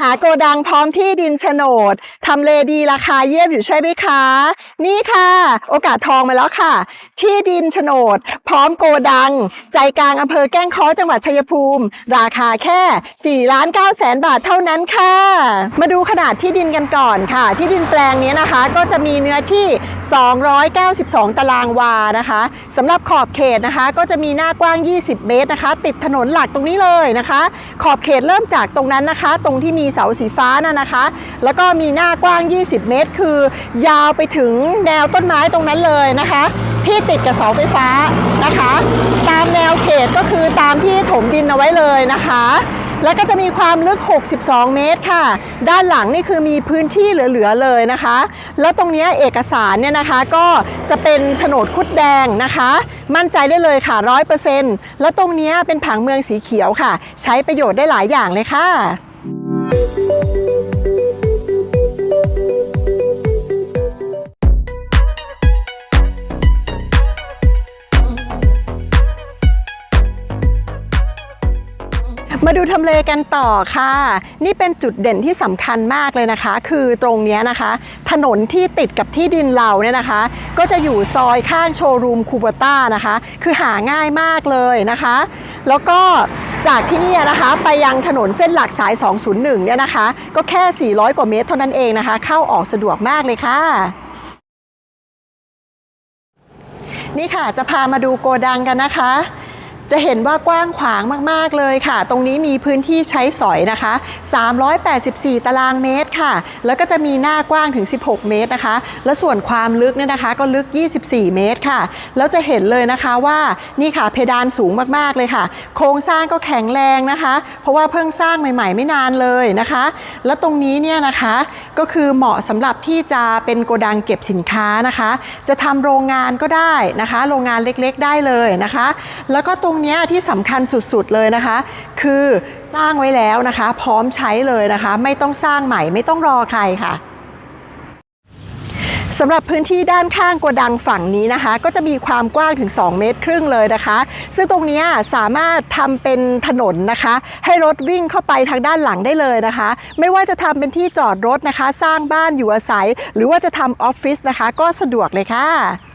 หาโกดังพร้อมที่ดินโฉนดทำเลดีราคาเยี่ยมอยู่ใช่ไหมคะ นี่ค่ะ โอกาสทองมาแล้วค่ะ ที่ดินโฉนด พร้อมโกดัง ใจกลางอำเภอแก้งเคอจังหวัดชัยภูมิ ราคาแค่4ล้าน9แสนบาทเท่านั้นค่ะ มาดูขนาดที่ดินกันก่อนค่ะ ที่ดินแปลงนี้นะคะ ก็จะมีเนื้อที่ 292 ตารางวานะคะสำหรับขอบเขตนะคะ ก็จะมีหน้ากว้าง 20 เมตรนะคะ ติดถนนหลักตรงนี้เลยนะคะ ขอบเขตเริ่มจากตรงนั้นนะคะ ตรงที่มีีเสาสีฟ้าน่ะนะคะ แล้วก็มีหน้ากว้าง 20 เมตร คือยาวไปถึงแนวต้นไม้ตรงนั้นเลยนะคะ ที่ติดกับเสาไฟฟ้านะคะ ตามแนวเขตก็คือตามที่ถมดินเอาไว้เลยนะคะแล้วก็จะมีความลึก 62 เมตรค่ะ ด้านหลังนี่คือมีพื้นที่เหลือ ๆ เลยนะคะ แล้วตรงนี้เอกสารเนี่ยนะคะก็จะเป็นโฉนดคุดแดงนะคะ มั่นใจได้เลยค่ะ 100%แล้วตรงนี้เป็นผังเมืองสีเขียวค่ะ ใช้ประโยชน์ได้หลายอย่างเลยค่ะ มาดูทำเลกันต่อค่ะ นี่เป็นจุดเด่นที่สำคัญมากเลยนะคะ คือตรงนี้นะคะ ถนนที่ติดกับที่ดินเราเนี่ยนะคะ ก็จะอยู่ซอยข้างโชว์รูมคูเบต้านะคะ คือหาง่ายมากเลยนะคะ แล้วก็ จากที่นี่นะคะไปยังถนนเส้นหลักสาย 201 เนี่ยนะคะ ก็แค่ 400 กว่าเมตรเท่านั้นเองนะคะ เข้าออกสะดวกมากเลยค่ะนี่ค่ะจะพามาดูโกดังกันนะคะ จะเห็นว่ากว้างขวางมาก ๆ เลยค่ะ ตรงนี้มีพื้นที่ใช้สอยนะคะ 384 ตารางเมตรค่ะ แล้วก็จะมีหน้ากว้างถึง 16 เมตรนะคะ และส่วนความลึกเนี่ยนะคะ ก็ลึก 24 เมตรค่ะ แล้วจะเห็นเลยนะคะว่านี่ค่ะเพดานสูงมาก ๆ เลยค่ะ โครงสร้างก็แข็งแรงนะคะ เพราะว่าเพิ่งสร้างใหม่ ๆ ไม่นานเลยนะคะ แล้วตรงนี้เนี่ยนะคะก็คือเหมาะสำหรับที่จะเป็นโกดังเก็บสินค้านะคะ จะทำโรงงานก็ได้นะคะ โรงงานเล็ก ๆ ได้เลยนะคะ แล้วก็ตรงเนี้ที่สำคัญสุดๆเลยนะคะ คือสร้างไว้แล้วนะคะ พร้อมใช้เลยนะคะ ไม่ต้องสร้างใหม่ไม่ต้องรอใครค่ะสำหรับพื้นที่ด้านข้างโกดังฝั่งนี้นะคะ ก็จะมีความกว้างถึง 2 เมตรครึ่งเลยนะคะ ซึ่งตรงนี้สามารถทำเป็นถนนนะคะ ให้รถวิ่งเข้าไปทางด้านหลังได้เลยนะคะ ไม่ว่าจะทำเป็นที่จอดรถนะคะ สร้างบ้านอยู่อาศัย หรือว่าจะทำออฟฟิศนะคะ ก็สะดวกเลยค่ะ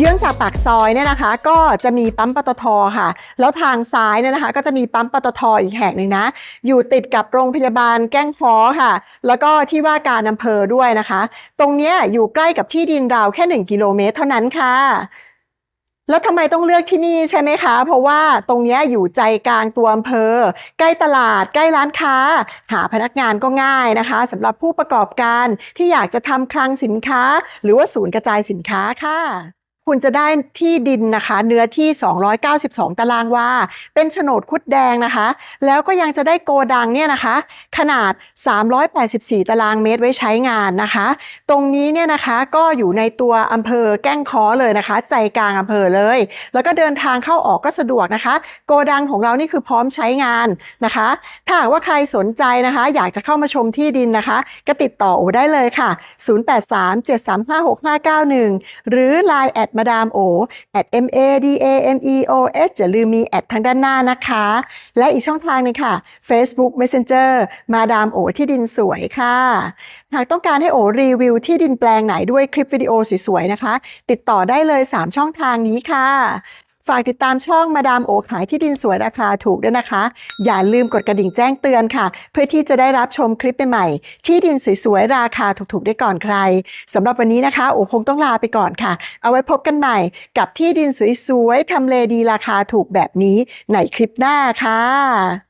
เยื้องจากปากซอยเนี่ยนะคะ ก็จะมีปั๊มปตทค่ะ แล้วทางซ้ายเนี่ยนะคะ ก็จะมีปั๊มปตทอีกแห่งหนึ่งนะ อยู่ติดกับโรงพยาบาลแก้งฟ้อค่ะ แล้วก็ที่ว่าการอำเภอด้วยนะคะ ตรงเนี้ยอยู่ใกล้กับที่ดินราวแค่ 1 กิโลเมตรเท่านั้นค่ะแล้วทำไมต้องเลือกที่นี่ใช่ไหมคะ เพราะว่าตรงนี้อยู่ใจกลางตัวอำเภอ ใกล้ตลาด ใกล้ร้านค้า หาพนักงานก็ง่ายนะคะสำหรับผู้ประกอบการที่อยากจะทำคลังสินค้า หรือว่าศูนย์กระจายสินค้าค่ะ คุณจะได้ที่ดินนะคะ เนื้อที่ 292 ตารางวาเป็นโฉนดคุดแดงนะคะ แล้วก็ยังจะได้โกดังเนี่ยนะคะ ขนาด 384 ตารางเมตรไว้ใช้งานนะคะ ตรงนี้เนี่ยนะคะก็อยู่ในตัวอำเภอแก้งคอเลยนะคะ ใจกลางอำเภอเลย แล้วก็เดินทางเข้าออกก็สะดวกนะคะ โกดังของเรานี่คือพร้อมใช้งานนะคะ ถ้าหากว่าใครสนใจนะคะ อยากจะเข้ามาชมที่ดินนะคะ ก็ติดต่อโอได้เลยค่ะ 0837356591 หรือ Line แอดมาดามโอ at m a d a m e o s อย่าลืมมีแอดทางด้านหน้านะคะ และอีกช่องทางหนึงค่ะ Facebook Messenger มาดามโอที่ดินสวยค่ะ หากต้องการให้โอรีวิวที่ดินแปลงไหนด้วยคลิปวิดีโอสวยๆนะคะ ติดต่อได้เลย 3 ช่องทางนี้ค่ะ ฝากติดตามช่องมาดามโอขายที่ดินสวยราคาถูกด้วยนะคะ อย่าลืมกดกระดิ่งแจ้งเตือนค่ะ เพื่อที่จะได้รับชมคลิปใหม่ๆที่ดินสวยๆราคาถูกๆได้ก่อนใครสำหรับวันนี้นะคะ โอคงต้องลาไปก่อนค่ะ เอาไว้พบกันใหม่กับที่ดินสวยๆทำเลดีราคาถูกแบบนี้ในคลิปหน้าค่ะ